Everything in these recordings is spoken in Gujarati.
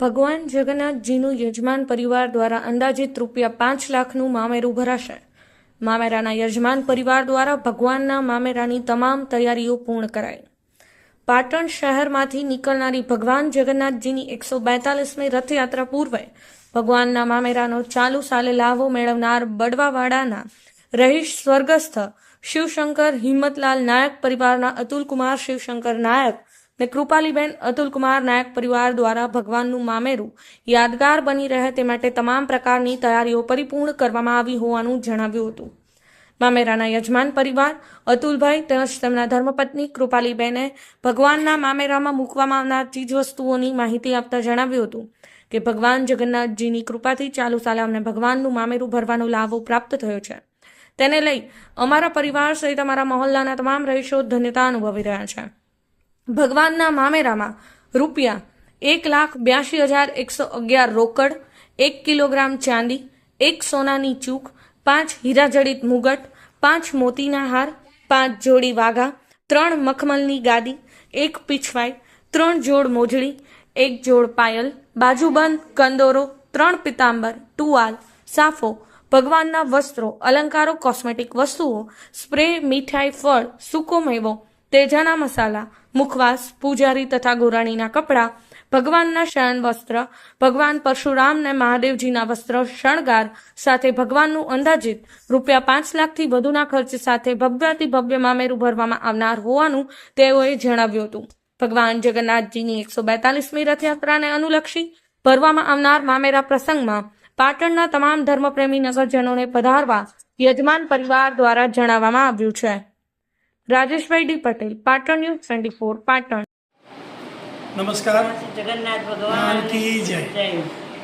ભગવાન જગન્નાથજીનું યજમાન પરિવાર દ્વારા અંદાજિત રૂપિયા પાંચ લાખનું મામેરું ભરાશે. મામેરાના યજમાન પરિવાર દ્વારા ભગવાનના મામેરાની તમામ તૈયારીઓ પૂર્ણ કરાઈ. પાટણ શહેરમાંથી નીકળનારી ભગવાન જગન્નાથજીની એકસો બેતાલીસમી રથયાત્રા પૂર્વે ભગવાનના મામેરાનો ચાલુ સાલે લાભો મેળવનાર બડવાવાડાના રહીશ સ્વર્ગસ્થ શિવશંકર હિંમતલાલ નાયક પરિવારના અતુલકુમાર શિવશંકર નાયક ને કૃપાલીબેન અતુલકુમાર નાયક પરિવાર દ્વારા ભગવાનનું મામેરું યાદગાર બની રહે તે માટે તમામ પ્રકારની તૈયારીઓ પરિપૂર્ણ કરવામાં આવી હોવાનું જણાવ્યું હતું. મામેરાના યજમાન પરિવાર, અતુલભાઈ તેમજ તેમના ધર્મપત્ની કૃપાલીબેને ભગવાનના મામેરામાં મૂકવામાં આવનાર ચીજવસ્તુઓની માહિતી આપતા જણાવ્યું હતું કે ભગવાન જગન્નાથજીની કૃપાથી ચાલુ સાલે અમને ભગવાનનું મામેરું ભરવાનો લાભો પ્રાપ્ત થયો છે. તેને લઈ અમારા પરિવાર સહિત અમારા મહોલ્લાના તમામ રહીશો ધન્યતા અનુભવી રહ્યા છે. ભગવાનના મામેરામાં રૂપિયા એક લાખ બ્યાસી હજાર એકસો અગિયાર રોકડ, એક કિલોગ્રામ ચાંદી, એક સોનાની ચૂક, પાંચ હીરાજડિત મુગટ, પાંચ મોતીના હાર, પાંચ જોડી વાઘા, ત્રણ મખમલની ગાદી, એક પીછવાઈ, ત્રણ જોડ મોજડી, એક જોડ પાયલ બાજુબંધ કંદોરો, ત્રણ પિતાંબર ટુવાલ, સાફો, ભગવાનના વસ્ત્રો, અલંકારો, કોસ્મેટિક વસ્તુઓ, સ્પ્રે, મીઠાઈ, ફળ, સૂકો મેવો તેજાના મસાલા, મુખવાસ, પૂજારી તથા ગોરાણીના કપડાં, ભગવાનના શયન વસ્ત્ર, ભગવાન પરશુરામને મહાદેવજીના વસ્ત્ર શણગાર, સાથે ભગવાનનું અંદાજિત રૂપિયા પાંચ લાખથી વધુના ખર્ચ સાથે ભવ્યાથી ભવ્ય મામેરું ભરવામાં આવનાર હોવાનું તેઓએ જણાવ્યું હતું. ભગવાન જગન્નાથજીની એકસો બેતાલીસમી રથયાત્રાને અનુલક્ષી ભરવામાં આવનાર મામેરા પ્રસંગમાં પાટણના તમામ ધર્મપ્રેમી નગરજનોને પધારવા યજમાન પરિવાર દ્વારા જણાવવામાં આવ્યું છે. Rajeshbhai D Patel Patan news twenty four Patan. નમસ્કાર. જગન્નાથ ભગવાન. કી જય. જય.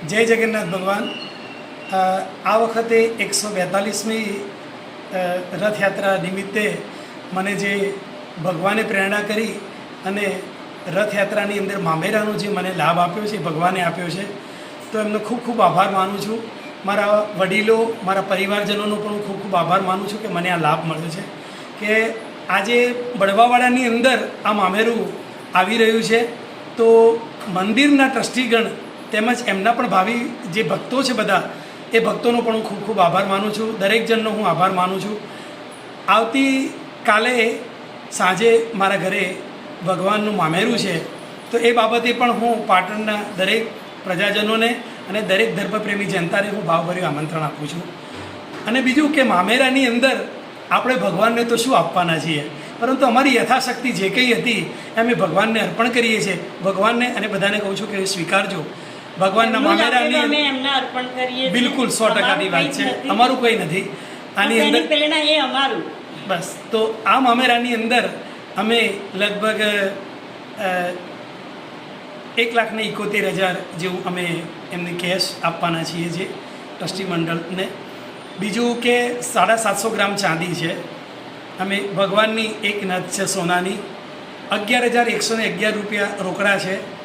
જય જગન્નાથ ભગવાન. આ વખતે એકસો બેતાલીસમી રથયાત્રા નિમિત્તે મને જે ભગવાને પ્રેરણા કરી અને રથયાત્રાની અંદર મામેરાનો જે મને લાભ આપ્યો છે ભગવાને આપ્યો છે તો એમનો ખૂબ ખૂબ આભાર માનું છું. મારા વડીલો મારા પરિવારજનોનો પણ હું ખૂબ ખૂબ આભાર માનું છું કે મને આ લાભ મળ્યો છે. કે આજે બળવાવાડાની અંદર આ મામેરું આવી રહ્યું છે. તો મંદિરના ટ્રસ્ટીગણ તેમજ એમના પણ ભાવિ જે ભક્તો છે બધા, એ ભક્તોનો પણ હું ખૂબ ખૂબ આભાર માનું છું. દરેક જણનો હું આભાર માનું છું. આવતી કાલે સાંજે મારા ઘરે ભગવાનનું મામેરું છે. તો એ બાબતે પણ હું પાટણના દરેક પ્રજાજનોને અને દરેક ધર્મપ્રેમી જનતાને હું ભાવભર્યું આમંત્રણ આપું છું. અને બીજું કે મામેરાની અંદર આપણે ભગવાનને તો શું આપવાના છીએ? પરંતુ અમારી યથાશક્તિ જે કંઈ હતી અમે ભગવાનને અર્પણ કરીએ છીએ. ભગવાનને અને બધાને કહું છું કે સ્વીકારજો. ભગવાનના મામેરાની. બિલકુલ સો ટકાની વાત છે. અમારું કંઈ નથી. આની અંદર અમારું. બસ. તો આ મામેરાની અંદર અમે લગભગ એક લાખને એકોતેર હજાર જેવું અમે એમને કેશ આપવાના છીએ જે ટ્રસ્ટી મંડળને બીજું કે સાડા સાતસો ગ્રામ ચાંદી છે. અમે ભગવાનની એક નથ છે સોનાની. અગિયાર હજાર એકસો ને અગિયાર રૂપિયા રોકડા છે.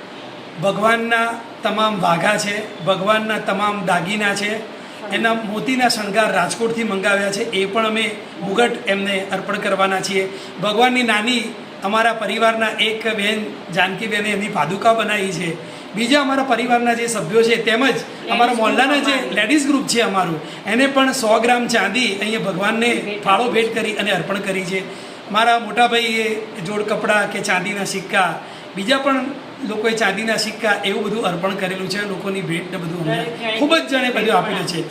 ભગવાનના તમામ વાઘા છે, ભગવાનના તમામ દાગીના છે. એના મોતીના શણગાર રાજકોટથી મંગાવ્યા છે. એ પણ અમે મુગટ એમને અર્પણ કરવાના છીએ. ભગવાનની નાની અમારા પરિવારના એક બેન જાનકીબેને એમની પાદુકા બનાવી છે. બીજા અમારા પરિવારના જે સભ્યો છે, તેમજ અમારા મોહલ્લાના જે લેડીઝ ગ્રુપ છે અમારું, એને પણ સો ગ્રામ ચાંદી અહીંયા ભગવાનને ફાળો ભેટ કરી અને અર્પણ કરી છે. મારા મોટાભાઈએ જોડ કપડાં કે ચાંદીના સિક્કા, બીજા પણ લોકોએ ચાંદીના સિક્કા એવું બધું અર્પણ કરેલું છે, લોકોની ભેટ ને બધું અમને ખૂબ જ જણે બધું આપેલું છે.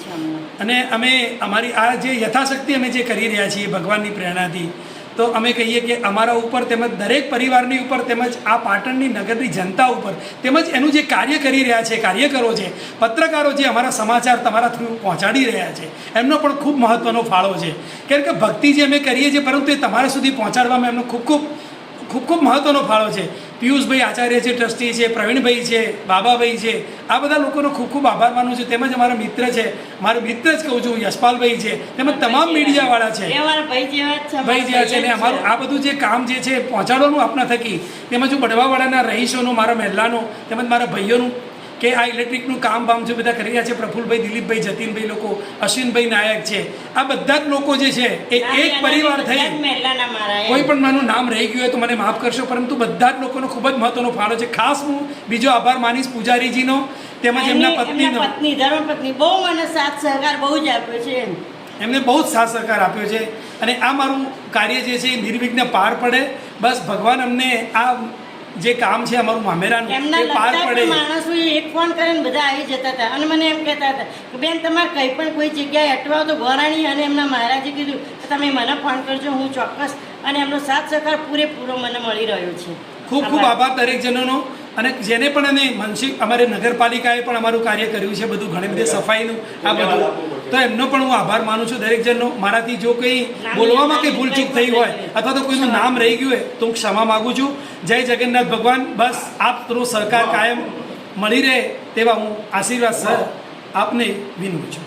અને અમે અમારી આ જે યથાશક્તિ અમે જે કરી રહ્યા છીએ, ભગવાનની પ્રેરણાથી તો અમે કહીએ કે અમારા ઉપર તેમજ દરેક પરિવારની ઉપર તેમજ આ પાટણની નગરની જનતા ઉપર તેમજ એનું જે કાર્ય કરી રહ્યા છે, કાર્યકરો છે, પત્રકારો જે અમારા સમાચાર તમારા થ્રુ પહોંચાડી રહ્યા છે, એમનો પણ ખૂબ મહત્ત્વનો ફાળો છે. કેમ કે ભક્તિ જે અમે કરીએ છીએ, પરંતુ એ તમારા સુધી પહોંચાડવામાં એમનો ખૂબ ખૂબ ખૂબ ખૂબ મહત્ત્વનો ફાળો છે. પિયુષભાઈ આચાર્ય છે ટ્રસ્ટી છે પ્રવીણભાઈ છે બાબાભાઈ છે. આ બધા લોકોનો ખૂબ ખૂબ આભાર માનું છું. તેમજ અમારા મિત્ર છે. મારો મિત્ર જ કહું છું યશપાલભાઈ છે. તેમજ તમામ મીડિયાવાળા છે. ભાઈ જેવા છે ને અમારું આ બધું જે કામ જે છે પહોંચાડવાનું આપના થકી. તેમજ હું બઢવાવાળાના રહીશોનું મારા મહેલાનું તેમજ મારા ભાઈઓનું કે આ ઇલેક્ટ્રિકનું કામ બામ જે બધા કરી રહ્યા છે પ્રફુલભાઈ દિલીપભાઈ જતીનભાઈ લોકો અશ્વિનભાઈ નાયક છે આ બધા જ લોકો જે છે એ એક પરિવાર થઈ. કોઈ પણ મારું નામ રહી ગયું હોય તો મને માફ કરશો પરંતુ બધા જ લોકોનો ખૂબ જ મહત્વનો ફાળો છે. ખાસ હું બીજો આભાર માનીશ પૂજારીજીનો તેમજ એમના પત્નીનો. પત્ની ધર્મપત્ની બહુ મને સાથ સહકાર બહુ જ આપ્યો છે એમને બહુ જ સાથ સહકાર આપ્યો છે. અને આ મારું કાર્ય જે છે એ નિર્વિઘ્ન પાર પડે. બસ ભગવાન અમને આ જે કામ છે અમારું મામેરાનું એ પાર પડે. માણસો એક ફોન કરીને બધા આવી જતા હતા. અને મને એમ કહેતા હતા કે બેન તમારે કંઈ પણ કોઈ જગ્યાએ અટવાવ તો ગોરાણી અને એમના મહારાજે કીધું કે તમે મને ફોન કરજો હું ચોક્કસ. અને એમનો સાથ સહકાર પૂરેપૂરો મને મળી રહ્યો છે. ખૂબ ખૂબ આભાર. દરેક જનોનો અને જેને પણ અને માનસિક અમારે નગરપાલિકાએ પણ અમારું કાર્ય કર્યું છે બધું ઘણી બધી સફાઈનું આ બધું. તો એમનો પણ હું આભાર માનું છું દરેક જણનો. મારાથી જો કંઈ બોલવામાં કંઈ ભૂલચૂક થઈ હોય અથવા તો કોઈનું નામ રહી ગયું હોય તો હું ક્ષમા માગું છું. જય જગન્નાથ ભગવાન. બસ આપ આપનો સહકાર કાયમ મળી રહે તેવા હું આશીર્વાદ સર આપને વિનવું છું.